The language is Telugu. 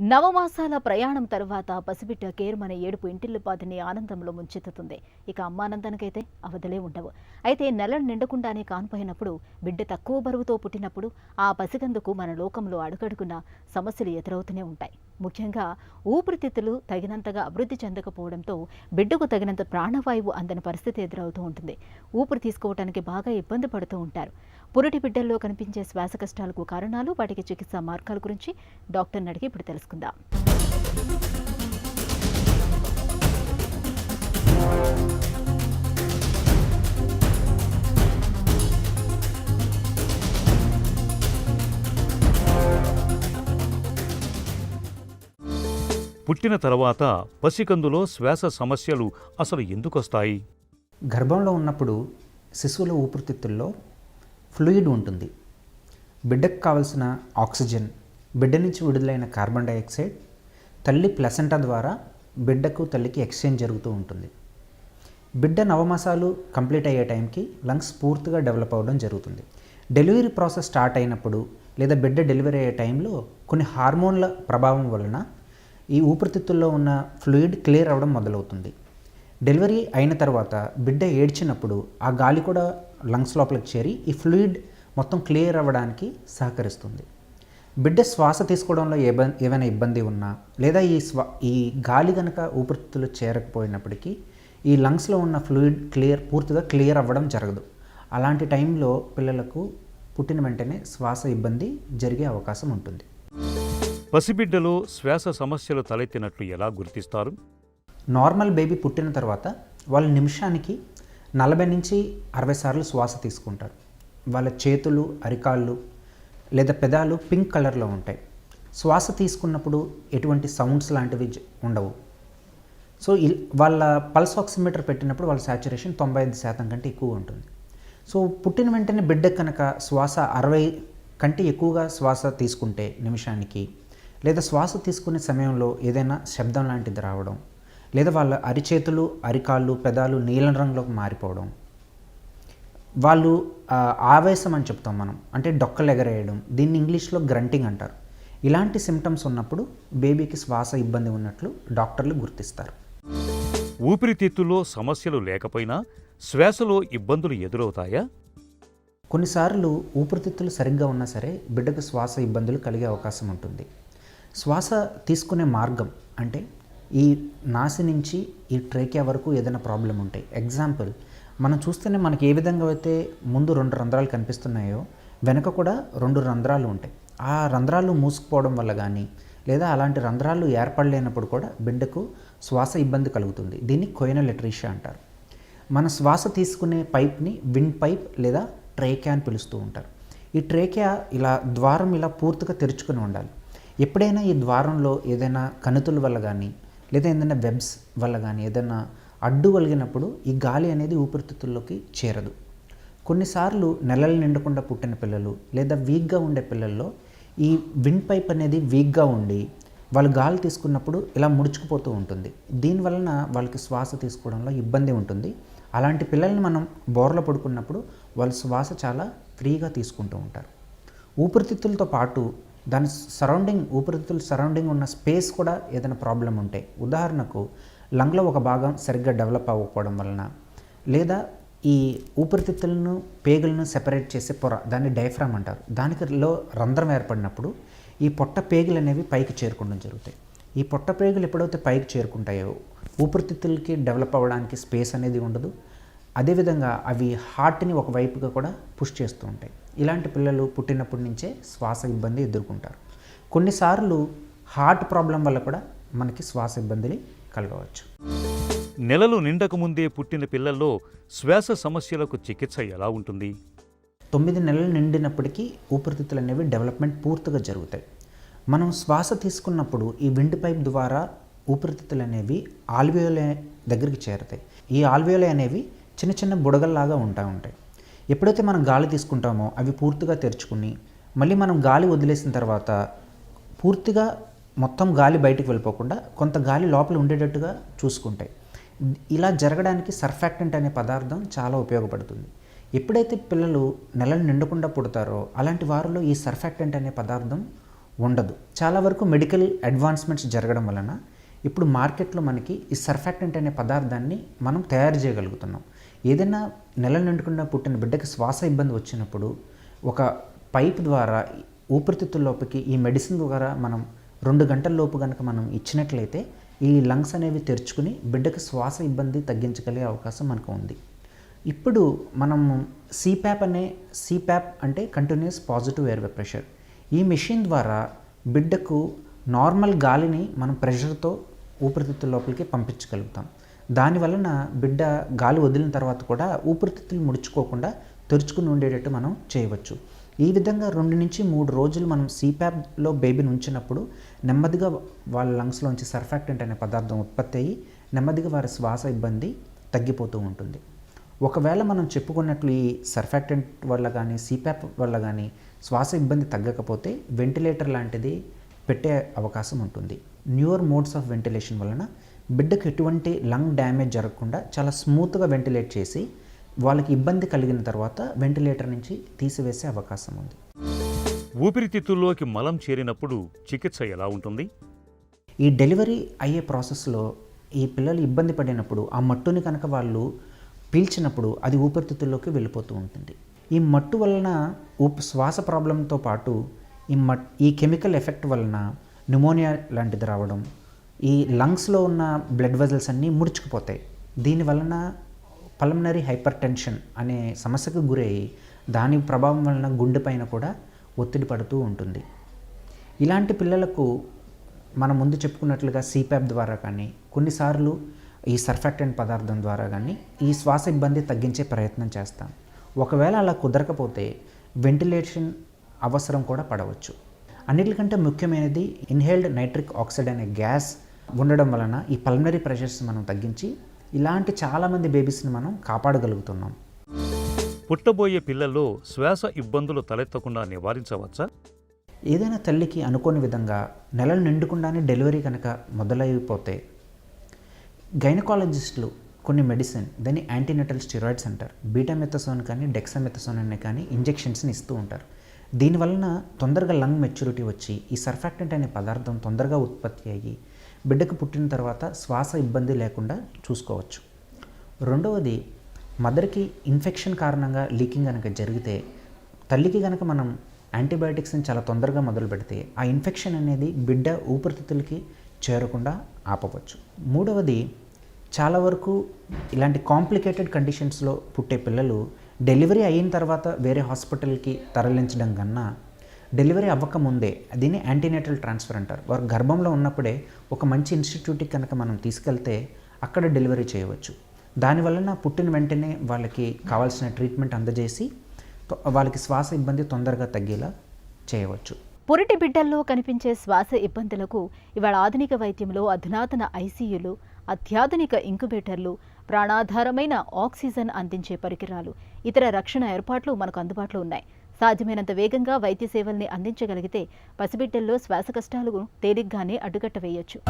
నవమాసాల ప్రయాణం తరువాత పసిబిడ్డ కేరుమనే ఏడుపు ఇంటిల్లిపాదిని ఆనందంలో ముంచెత్తుతుంది. ఇక అమ్మానందానికైతే అవధలే ఉండవు. అయితే నెల నిండకుండానే కాన్పోయినప్పుడు బిడ్డ తక్కువ బరువుతో పుట్టినప్పుడు ఆ పసిగందుకు మన లోకంలో అడుగడుగున సమస్యలు ఎదురవుతూనే ఉంటాయి. ముఖ్యంగా ఊపిరితిత్తులు తగినంతగా అభివృద్ధి చెందకపోవడంతో బిడ్డకు తగినంత ప్రాణవాయువు అందని పరిస్థితి ఎదురవుతూ ఉంటుంది. ఊపిరి తీసుకోవటానికి బాగా ఇబ్బంది పడుతూ ఉంటారు. పురిటి బిడ్డల్లో కనిపించే శ్వాస కష్టాలకు కారణాలు వాటికి చికిత్సా మార్గాల గురించి డాక్టర్ని అడిగి ఇప్పుడు తెలుసుకుందాం. పుట్టిన తర్వాత పసికందులో శ్వాస సమస్యలు అసలు ఎందుకొస్తాయి? గర్భంలో ఉన్నప్పుడు శిశువుల ఊపిరితిత్తుల్లో ఫ్లూయిడ్ ఉంటుంది. బిడ్డకు కావలసిన ఆక్సిజన్ బిడ్డ నుంచి విడుదలైన కార్బన్ డైఆక్సైడ్ తల్లి ప్లసెంటా ద్వారా బిడ్డకు తల్లికి ఎక్స్చేంజ్ జరుగుతూ ఉంటుంది. బిడ్డ నవమాసాలు కంప్లీట్ అయ్యే టైంకి లంగ్స్ పూర్తిగా డెవలప్ అవ్వడం జరుగుతుంది. డెలివరీ ప్రాసెస్ స్టార్ట్ అయినప్పుడు లేదా బిడ్డ డెలివరీ అయ్యే టైంలో కొన్ని హార్మోన్ల ప్రభావం వలన ఈ ఊపిరితిత్తుల్లో ఉన్న ఫ్లూయిడ్ క్లియర్ అవ్వడం మొదలవుతుంది. డెలివరీ అయిన తర్వాత బిడ్డ ఏడ్చినప్పుడు ఆ గాలి కూడా లంగ్స్ లోపలికి చేరి ఈ ఫ్లూయిడ్ మొత్తం క్లియర్ అవ్వడానికి సహకరిస్తుంది. బిడ్డ శ్వాస తీసుకోవడంలో ఏబ ఏమైనా ఇబ్బంది ఉన్నా లేదా ఈ స్వా ఈ గాలి కనుక ఊపిరితిత్తులు చేరకపోయినప్పటికీ ఈ లంగ్స్లో ఉన్న ఫ్లూయిడ్ క్లియర్ పూర్తిగా క్లియర్ అవ్వడం జరగదు. అలాంటి టైంలో పిల్లలకు పుట్టిన వెంటనే శ్వాస ఇబ్బంది జరిగే అవకాశం ఉంటుంది. పసిబిడ్డలో శ్వాస సమస్యలు తలెత్తినట్లు ఎలా గుర్తిస్తారు? నార్మల్ బేబీ పుట్టిన తర్వాత వాళ్ళ నిమిషానికి నలభై నుంచి అరవై సార్లు శ్వాస తీసుకుంటారు. వాళ్ళ చేతులు అరికాళ్ళు లేదా పెదాలు పింక్ కలర్లో ఉంటాయి. శ్వాస తీసుకున్నప్పుడు ఎటువంటి సౌండ్స్ లాంటివి ఉండవు. సో ఇల్- వాళ్ళ పల్స్ ఆక్సిమీటర్ పెట్టినప్పుడు వాళ్ళ సాచురేషన్ తొంభై ఐదు శాతం కంటే ఎక్కువ ఉంటుంది. సో పుట్టిన వెంటనే బిడ్డ కనుక శ్వాస అరవై కంటే ఎక్కువగా శ్వాస తీసుకుంటే నిమిషానికి లేదా శ్వాస తీసుకునే సమయంలో ఏదైనా శబ్దం లాంటిది రావడం లేదా వాళ్ళ అరిచేతులు అరికాళ్ళు పెదాలు నీలం రంగులోకి మారిపోవడం. వాళ్ళు ఆవేశం అని చెప్తాం మనం అంటే డొక్కలు ఎగరేయడం దీన్ని ఇంగ్లీష్లో గ్రంటింగ్ అంటారు. ఇలాంటి సిమ్టమ్స్ ఉన్నప్పుడు బేబీకి శ్వాస ఇబ్బంది ఉన్నట్లు డాక్టర్లు గుర్తిస్తారు. ఊపిరితిత్తుల్లో సమస్యలు లేకపోయినా శ్వాసలో ఇబ్బందులు ఎదురవుతాయా? కొన్నిసార్లు ఊపిరితిత్తులు సరిగ్గా ఉన్నా సరే బిడ్డకు శ్వాస ఇబ్బందులు కలిగే అవకాశం ఉంటుంది. శ్వాస తీసుకునే మార్గం అంటే ఈ నాసి నుంచి ఈ ట్రేకియా వరకు ఏదైనా ప్రాబ్లం ఉంటాయి ఎగ్జాంపుల్ మనం చూస్తేనే మనకి ఏ విధంగా అయితే ముందు రెండు రంధ్రాలు కనిపిస్తున్నాయో వెనక కూడా రెండు రంధ్రాలు ఉంటాయి. ఆ రంధ్రాలు మూసుకుపోవడం వల్ల కానీ లేదా అలాంటి రంధ్రాలు ఏర్పడలేనప్పుడు కూడా బిడ్డకు శ్వాస ఇబ్బంది కలుగుతుంది. దీన్ని కొయిన ఎట్రీషియా అంటారు. మన శ్వాస తీసుకునే పైప్ని విండ్ పైప్ లేదా ట్రేకియా అని పిలుస్తూ ఉంటారు. ఈ ట్రేకియా ఇలా ద్వారం ఇలా పూర్తిగా తెరుచుకుని ఉండాలి. ఎప్పుడైనా ఈ ద్వారంలో ఏదైనా కణుతుల వల్ల కానీ లేదా ఏదైనా వెబ్స్ వల్ల కానీ ఏదైనా అడ్డు కలిగినప్పుడు ఈ గాలి అనేది ఊపిరితిత్తుల్లోకి చేరదు. కొన్నిసార్లు నెలలు నిండకుండా పుట్టిన పిల్లలు లేదా వీక్గా ఉండే పిల్లల్లో ఈ విండ్ పైప్ అనేది వీక్గా ఉండి వాళ్ళు గాలి తీసుకున్నప్పుడు ఇలా ముడుచుకుపోతూ ఉంటుంది. దీనివలన వాళ్ళకి శ్వాస తీసుకోవడంలో ఇబ్బంది ఉంటుంది. అలాంటి పిల్లల్ని మనం బోర్లో పడుకున్నప్పుడు వాళ్ళ శ్వాస చాలా ఫ్రీగా తీసుకుంటూ ఉంటారు. ఊపిరితిత్తులతో పాటు దాని సరౌండింగ్ ఊపిరితిత్తుల సరౌండింగ్ ఉన్న స్పేస్ కూడా ఏదైనా ప్రాబ్లం ఉంటే ఉదాహరణకు లంగ్లో ఒక భాగం సరిగ్గా డెవలప్ అవ్వకపోవడం వలన లేదా ఈ ఊపిరితిత్తులను పేగులను సెపరేట్ చేసే పొర దాన్ని డైఫ్రామ్ అంటారు. దానికి లో రంధ్రం ఏర్పడినప్పుడు ఈ పొట్ట పేగులు అనేవి పైకి చేరుకోవడం జరుగుతాయి. ఈ పొట్ట పేగులు ఎప్పుడైతే పైకి చేరుకుంటాయో ఊపిరితిత్తులకి డెవలప్ అవ్వడానికి స్పేస్ అనేది ఉండదు. అదేవిధంగా అవి హార్ట్ని ఒకవైపుగా కూడా పుష్ చేస్తూ ఉంటాయి. ఇలాంటి పిల్లలు పుట్టినప్పటి నుంచే శ్వాస ఇబ్బంది ఎదుర్కొంటారు. కొన్నిసార్లు హార్ట్ ప్రాబ్లం వల్ల కూడా మనకి శ్వాస ఇబ్బందులు కలగవచ్చు. నెలలు నిండకముందే పుట్టిన పిల్లల్లో శ్వాస సమస్యలకు చికిత్స ఎలా ఉంటుంది? తొమ్మిది నెలలు నిండినప్పటికీ ఊపిరితిత్తులు అనేవి డెవలప్మెంట్ పూర్తిగా జరుగుతాయి. మనం శ్వాస తీసుకున్నప్పుడు ఈ విండ్ పైప్ ద్వారా ఊపిరితిత్తులు అనేవి ఆల్వియోలే దగ్గరికి చేరుతాయి. ఈ ఆల్వియోలే అనేవి చిన్న చిన్న బుడగల్లాగా ఉంటా ఉంటాయి. ఎప్పుడైతే మనం గాలి తీసుకుంటామో అవి పూర్తిగా తెరుచుకుని మళ్ళీ మనం గాలి వదిలేసిన తర్వాత పూర్తిగా మొత్తం గాలి బయటికి వెళ్ళిపోకుండా కొంత గాలి లోపల ఉండేటట్టుగా చూసుకుంటాయి ఇలా జరగడానికి సర్ఫాక్టెంట్ అనే పదార్థం చాలా ఉపయోగపడుతుంది. ఎప్పుడైతే పిల్లలు నెలలు నిండకుండా పుడతారో అలాంటి వారిలో ఈ సర్ఫాక్టెంట్ అనే పదార్థం ఉండదు. చాలా వరకు మెడికల్ అడ్వాన్స్మెంట్స్ జరగడం వలన ఇప్పుడు మార్కెట్లో మనకి ఈ సర్ఫాక్టెంట్ అనే పదార్థాన్ని మనం తయారు చేయగలుగుతున్నాం. ఏదైనా నెల నిండుకుండా పుట్టిన బిడ్డకి శ్వాస ఇబ్బంది వచ్చినప్పుడు ఒక పైప్ ద్వారా ఊపిరితిత్తుల లోపలికి ఈ మెడిసిన్ ద్వారా మనం రెండు గంటల లోపు కనుక మనం ఇచ్చినట్లయితే ఈ లంగ్స్ అనేవి తెరుచుకుని బిడ్డకి శ్వాస ఇబ్బంది తగ్గించగలిగే అవకాశం మనకు ఉంది. ఇప్పుడు మనం సిప్యాప్ అనే సిప్యాప్ అంటే కంటిన్యూస్ పాజిటివ్ ఎయిర్వే ప్రెషర్ ఈ మెషిన్ ద్వారా బిడ్డకు నార్మల్ గాలిని మనం ప్రెషర్తో ఊపిరితిత్తుల లోపలికి పంపించగలుగుతాం. దాని వలన బిడ్డ గాలి వదిలిన తర్వాత కూడా ఊపిరితిత్తులు ముడుచుకోకుండా తెరుచుకుని ఉండేటట్టు మనం చేయవచ్చు. ఈ విధంగా రెండు నుంచి మూడు రోజులు మనం సిప్యాప్లో బేబీని ఉంచినప్పుడు నెమ్మదిగా వాళ్ళ లంగ్స్లోంచి సర్ఫాక్టెంట్ అనే పదార్థం ఉత్పత్తి అయ్యి నెమ్మదిగా వారి శ్వాస ఇబ్బంది తగ్గిపోతూ ఉంటుంది. ఒకవేళ మనం చెప్పుకున్నట్లు ఈ సర్ఫాక్టెంట్ వల్ల కానీ సిప్యాప్ వల్ల కానీ శ్వాస ఇబ్బంది తగ్గకపోతే వెంటిలేటర్ లాంటిది పెట్టే అవకాశం ఉంటుంది. న్యూయర్ మోడ్స్ ఆఫ్ వెంటిలేషన్ వలన బిడ్డకు ఎటువంటి లంగ్ డ్యామేజ్ జరగకుండా చాలా స్మూత్గా వెంటిలేట్ చేసి వాళ్ళకి ఇబ్బంది కలిగిన తర్వాత వెంటిలేటర్ నుంచి తీసివేసే అవకాశం ఉంది. ఊపిరితిత్తుల్లోకి మలం చేరినప్పుడు చికిత్స ఎలా ఉంటుంది? ఈ డెలివరీ అయ్యే ప్రాసెస్లో ఈ పిల్లలు ఇబ్బంది పడినప్పుడు ఆ మట్టుని కనుక వాళ్ళు పీల్చినప్పుడు అది ఊపిరితిత్తుల్లోకి వెళ్ళిపోతూ ఉంటుంది. ఈ మట్టు వలన ఊపి శ్వాస ప్రాబ్లంతో పాటు ఈ మట్ ఈ కెమికల్ ఎఫెక్ట్ వలన న్యూమోనియా లాంటిది రావడం ఈ లంగ్స్లో ఉన్న బ్లడ్ వెజల్స్ అన్నీ ముడుచుకుపోతాయి. దీని వలన పల్మనరీ హైపర్ టెన్షన్ అనే సమస్యకు గురయ్యి దాని ప్రభావం వలన గుండె పైన కూడా ఒత్తిడి పడుతూ ఉంటుంది. ఇలాంటి పిల్లలకు మనం ముందు చెప్పుకున్నట్లుగా సిప్యాప్ ద్వారా కానీ కొన్నిసార్లు ఈ సర్ఫాక్టెంట్ పదార్థం ద్వారా కానీ ఈ శ్వాస ఇబ్బంది తగ్గించే ప్రయత్నం చేస్తాం. ఒకవేళ అలా కుదరకపోతే వెంటిలేషన్ అవసరం కూడా పడవచ్చు. అన్నిటికంటే ముఖ్యమైనది ఇన్హేల్డ్ నైట్రిక్ ఆక్సైడ్ అనే గ్యాస్ ఉండడం వలన ఈ పల్మనరీ ప్రెషర్స్ మనం తగ్గించి ఇలాంటి చాలామంది బేబీస్ని మనం కాపాడగలుగుతున్నాం. పుట్టబోయే పిల్లల్లో శ్వాస ఇబ్బందులు తలెత్తకుండా నివారించవచ్చా? ఏదైనా తల్లికి అనుకోని విధంగా నెలలు నిండుకుండానే డెలివరీ కనుక మొదలైపోతే గైనకాలజిస్టులు కొన్ని మెడిసిన్ దాన్ని యాంటీనెటల్ స్టిరాయిడ్స్ అంటారు బీటామెథసోన్ కానీ డెక్సామెథసోన్ అనే కానీ ఇంజెక్షన్స్ని ఇస్తూ ఉంటారు. దీనివలన తొందరగా లంగ్ మెచ్యూరిటీ వచ్చి ఈ సర్ఫాక్టెంట్ అనే పదార్థం తొందరగా ఉత్పత్తి అయ్యి బిడ్డకు పుట్టిన తర్వాత శ్వాస ఇబ్బంది లేకుండా చూసుకోవచ్చు. రెండవది మదర్కి ఇన్ఫెక్షన్ కారణంగా లీకింగ్ కనుక జరిగితే తల్లికి కనుక మనం యాంటీబయాటిక్స్ని చాలా తొందరగా మొదలు పెడితే ఆ ఇన్ఫెక్షన్ అనేది బిడ్డ ఊపిరితిత్తులకి చేరకుండా ఆపవచ్చు. మూడవది చాలా వరకు ఇలాంటి కాంప్లికేటెడ్ కండిషన్స్లో పుట్టే పిల్లలు డెలివరీ అయిన తర్వాత వేరే హాస్పిటల్కి తరలించడం కన్నా డెలివరీ అవ్వకముందే దీన్ని యాంటీనేటల్ ట్రాన్స్ఫర్ అంటారు. వారు గర్భంలో ఉన్నప్పుడే ఒక మంచి ఇన్స్టిట్యూట్కి కనుక మనం తీసుకెళ్తే అక్కడ డెలివరీ చేయవచ్చు. దానివలన పుట్టిన వెంటనే వాళ్ళకి కావాల్సిన ట్రీట్మెంట్ అందజేసి వాళ్ళకి శ్వాస ఇబ్బంది తొందరగా తగ్గేలా చేయవచ్చు. పురిటి బిడ్డల్లో కనిపించే శ్వాస ఇబ్బందులకు ఇవాళ ఆధునిక వైద్యంలో అధునాతన ఐసీయూలు అత్యాధునిక ఇంక్యుబేటర్లు ప్రాణాధారమైన ఆక్సిజన్ అందించే పరికరాలు ఇతర రక్షణ ఏర్పాట్లు మనకు అందుబాటులో ఉన్నాయి. సాధ్యమైనంత వేగంగా వైద్య సేవల్ని అందించగలిగితే పసిబిడ్డల్లో శ్వాస కష్టాలు తేలిగ్గానే అడ్డుకట్ట వేయొచ్చు